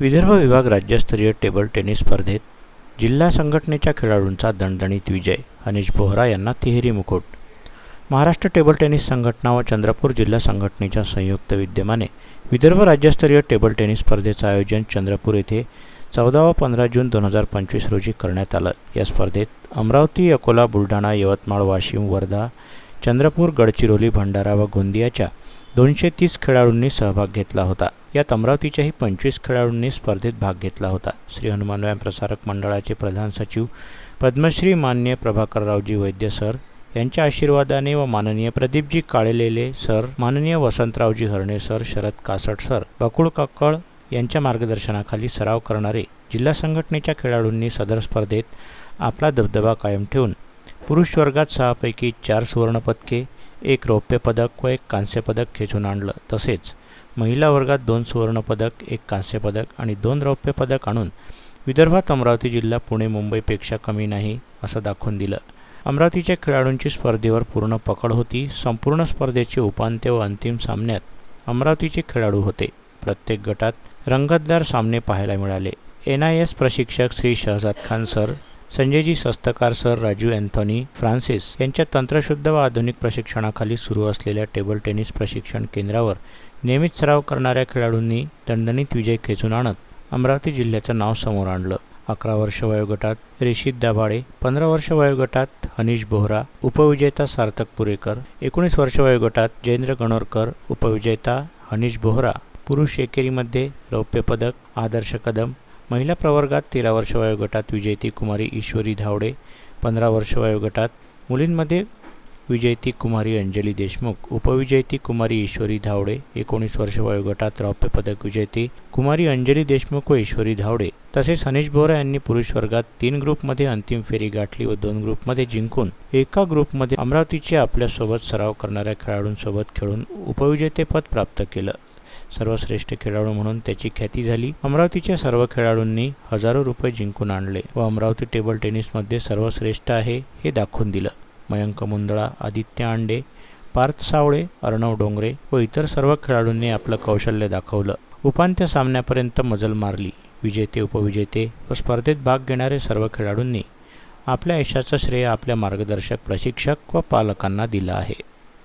विदर्भ विभाग राज्यस्तरीय table tennis स्पर्धेत जिल्हा संघटनेच्या खेळाडूंचा दणदणीत विजय अनिश बोहरा यांना तिहेरी मुकुट. महाराष्ट्र टेबल टेनिस संघटना व चंद्रपूर जिल्हा संघटनेच्या संयुक्त विद्यमाने विदर्भ राज्यस्तरीय टेबल टेनिस स्पर्धेचं आयोजन चंद्रपूर येथे चौदा व पंधरा जून दोन हजार पंचवीस रोजी करण्यात आलं. या स्पर्धेत अमरावती अकोला बुलढाणा यवतमाळ वाशिम वर्धा चंद्रपूर गडचिरोली भंडारा व गोंदियाच्या दोनशे तीस खेळाडूंनी सहभाग घेतला होता. यात अमरावतीच्याही पंचवीस खेळाडूंनी स्पर्धेत भाग घेतला होता. श्री हनुमान व्यायाम प्रसारक मंडळाचे प्रधान सचिव पद्मश्री मान्य प्रभाकररावजी वैद्य सर यांच्या आशीर्वादाने व माननीय प्रदीपजी काळेलेले सर माननीय वसंतरावजी हरणे सर शरद कासट सर बकुळ काकळ यांच्या मार्गदर्शनाखाली सराव करणारे जिल्हा संघटनेच्या खेळाडूंनी सदर स्पर्धेत आपला दबदबा कायम ठेवून पुरुष वर्गात सहापैकी चार सुवर्णपदके एक रौप्य पदक व एक कांस्य पदक खेचून आणलं. तसेच महिला वर्गात दोन सुवर्णपदक एक कांस्य पदक आणि दोन रौप्य पदक आणून विदर्भात अमरावती जिल्हा पुणे मुंबईपेक्षा कमी नाही असं दाखवून दिलं. अमरावतीच्या खेळाडूंची स्पर्धेवर पूर्ण पकड होती. संपूर्ण स्पर्धेचे उपांत्य व अंतिम सामन्यात अमरावतीचे खेळाडू होते. प्रत्येक गटात रंगतदार सामने पाहायला मिळाले. एन आय एस प्रशिक्षक Shri Shahzad Khan sir Sanjayji Sastakar sir Raju Anthony Francis यांच्या तंत्रशुद्ध व आधुनिक प्रशिक्षणाखाली सुरू असलेल्या टेबल टेनिस प्रशिक्षण केंद्रावर नियमित सराव करणाऱ्या खेळाडूंनी दणदणीत विजय खेचून आणत अमरावती जिल्ह्याचं नाव समोर आणलं. अकरा वर्ष वयोगटात रेशीद दाभाडे पंधरा वर्ष वयोगटात हनीश बोहरा उपविजेता सार्थक पुरेकर एकोणीस वर्ष वयोगटात जयेंद्र गणोरकर उपविजेता हनीश बोहरा पुरुष एकेरीमध्ये रौप्य पदक आदर्श कदम महिला प्रवर्गात तेरा वर्ष वयोगटात विजयती कुमारी ईश्वरी धावडे पंधरा वर्ष वयोगटात मुलींमध्ये विजयती कुमारी अंजली देशमुख उपविजयती कुमारी ईश्वरी धावडे एकोणीस वर्ष वयोगटात रौप्य पदक विजेती कुमारी अंजली देशमुख व ईश्वरी धावडे. तसेच हनीश बोरा यांनी पुरुष वर्गात तीन ग्रुपमध्ये अंतिम फेरी गाठली व दोन ग्रुपमध्ये जिंकून एका ग्रुपमध्ये अमरावतीचे आपल्यासोबत सराव करणाऱ्या खेळाडूंसोबत खेळून उपविजेतेपद प्राप्त केलं. सर्वश्रेष्ठ खेळाडू म्हणून त्याची ख्याती झाली. अमरावतीच्या सर्व खेळाडूंनी हजारो रुपये जिंकून आणले व अमरावती टेबल टेनिसमध्ये सर्वश्रेष्ठ आहे हे दाखवून दिलं. मयंक मुंदळा आदित्य आंडे पार्थ सावळे अर्णव डोंगरे व इतर सर्व खेळाडूंनी आपलं कौशल्य दाखवलं. उपांत्य सामन्यापर्यंत मजल मारली. विजेते उपविजेते व स्पर्धेत भाग घेणारे सर्व खेळाडूंनी आपल्या यशाचं श्रेय आपल्या मार्गदर्शक प्रशिक्षक व पालकांना दिलं आहे.